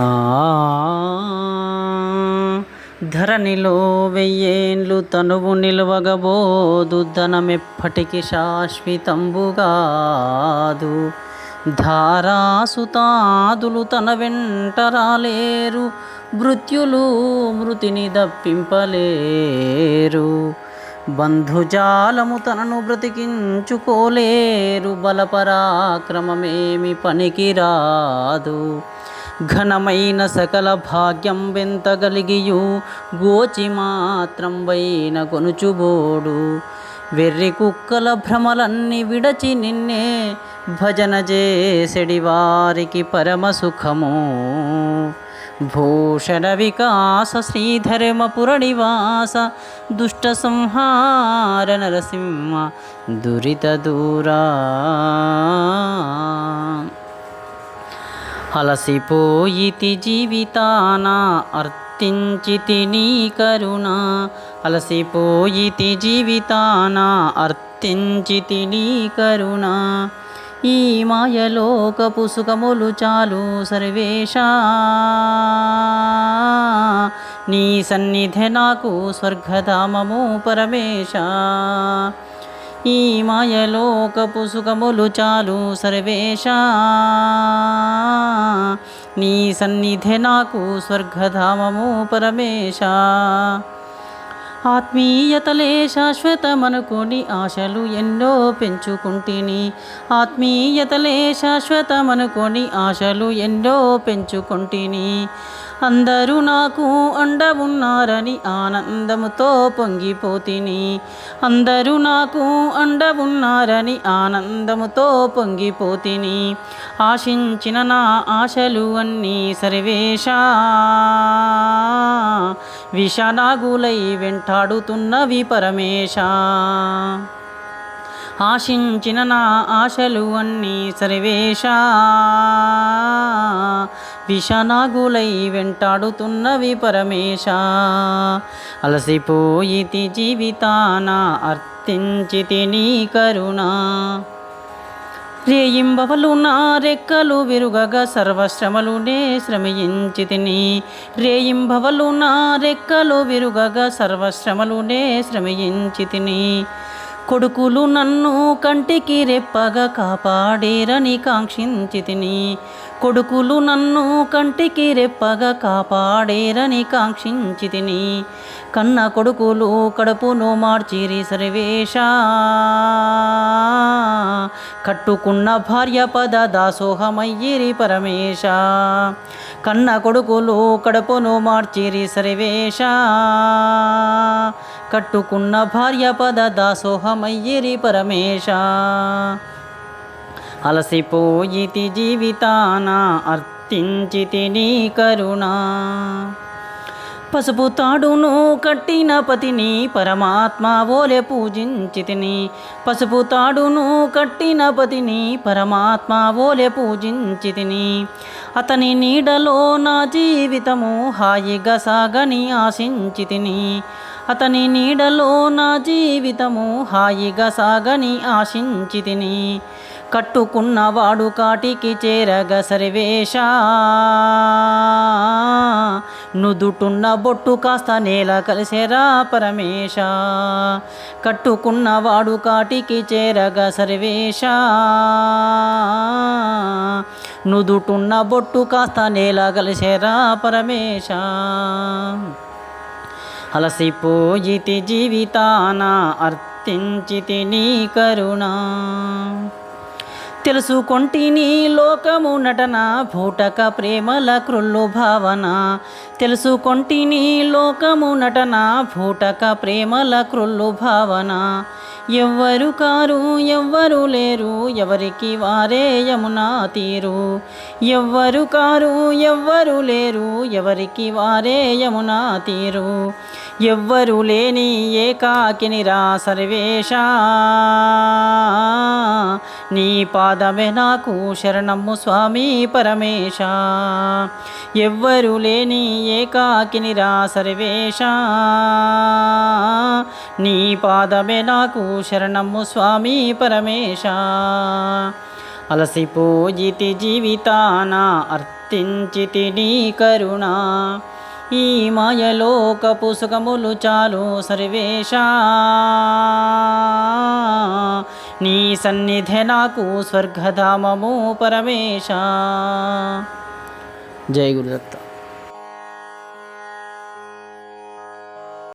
ఆ ధరణిలో వెయ్యేండ్లు తనువు నిలువగబోదు ధనమెప్పటికి శాశ్వతంబుగాదు. ధారాసుతాదులు తన వెంట రాలేరు మృత్యులు మృతిని దప్పింపలేరు. బంధుజాలము తనను బ్రతికించుకోలేరు బలపరాక్రమమేమి పనికిరాదు. ఘనమైన సకల భాగ్యం వింతగలిగియు గోచి మాత్రం వైన కొనుచుబోడు. వెర్రి కుక్కల భ్రమలన్నీ విడచి నిన్నే భజన చేసెడి వారికి పరమసుఖము భూషణ వికాస శ్రీధర్మపుర నివాస దుష్ట సంహార నరసింహ దురిత దూరా. అలసిపోయితి జీవితాన అర్థించితి నీ కరుణ. అలసిపోయితి జీవితాన అర్థించితి నీ కరుణ. ఈ మాయలోకపు సుఖములు చాలు సర్వేశా. నీ సన్నిధి నాకు స్వర్గధామము పరమేశ. ఈ మాయలోకపు సుఖములు చాలు సర్వేశ. నీ సన్నిధి నాకు స్వర్గధామము పరమేశ. ఆత్మీయతలే శాశ్వతమనుకొని ఆశలు ఎన్నో పెంచుకుంటిని. ఆత్మీయతలే శాశ్వతమనుకొని ఆశలు ఎన్నో పెంచుకుంటిని. అందరూ నాకు అండ ఉన్నారని ఆనందముతో పొంగిపోతిని. అందరూ నాకు అండ ఉన్నారని ఆనందముతో పొంగిపోతిని. ఆశించిన నా ఆశలు అన్నీ సర్వేశా. విషనాగులై వెంటాడుతున్నవి పరమేశ. ఆశించిన నా ఆశలు అన్నీ సర్వేశ. విషనాగులై వెంటాడుతున్నవి పరమేశ. అలసిపోయితి జీవితాన అర్థించితి నీ కరుణ. రేయింబవలు నా రెక్కలు విరుగగా సర్వశ్రమలునే శ్రమయించి తిని రేయింబవలు నా రెక్కలు విరుగగా సర్వశ్రమలునే శ్రమయించి తిని కొడుకులు నన్ను కంటికి రెప్పగా కాపాడేరని కాంక్షించితిని. కొడుకులు నన్ను కంటికి రెప్పగా కాపాడేరని కాంక్షించితిని. కన్న కొడుకులు కడుపును మార్చిరి సర్వేశ. కట్టుకున్న భార్య పద దాసోహమయ్యిరి పరమేశ. కన్న కొడుకులు కడుపును మార్చిరి సర్వేశ. కట్టుకున్న భార్య పద దాసోహమయ్యిరి పరమేశ. అలసిపోయితి జీవితాన అర్థించితి నీ కరుణ. పసుపు తాడును కట్టిన పతిని పరమాత్మ ఓలె పూజించితిని. పసుపు తాడును కట్టిన పతిని పరమాత్మ ఓలె పూజించితిని. అతని నీడలో నా జీవితము హాయిగా సాగని ఆశించితిని. అతని నీడలో నా జీవితము హాయిగా సాగని ఆశించితిని. కట్టుకున్నవాడు కాటికి చేరగ సర్వేశ. నుదుటున్న బొట్టు కాస్త నేల కలిసేరా పరమేశ. కట్టుకున్నవాడు కాటికి చేరగ సర్వేశ. నుదుటున్న బొట్టు కాస్త నేల కలిసేరా పరమేశ. అలసిపోయితి జీవితాన అర్థించితి నీ కరుణ. తెలుసుకొంటిని లోకము నటన భూటక ప్రేమల క్రుల్లు భావన. తెలుసుకొంటిని లోకము నటన భూటక ప్రేమల క్రుల్లు భావన. ఎవ్వరు కారు ఎవ్వరు లేరు ఎవరికి వారే యమునా తీరు. ఎవ్వరు కారు ఎవ్వరు లేరు ఎవరికి వారే యమునా తీరు. ఎవ్వరు లేని ఏకాకినిరా సర్వేశ. నీ పాదమే నాకు శరణము స్వామి పరమేశ. ఎవ్వరు లేని ఏకాకినిరా సర్వేశ. నీ పాదమే నాకు శరణము స్వామి పరమేశ. అలసిపోయితి జీవితానా అర్థించితి నీ కరుణా. ఈ మాయలోకపు సుఖములు చాలు సర్వేశ. నీ సన్నిధి నాకు స్వర్గధామము పరమేశ. జై గురుదత్త.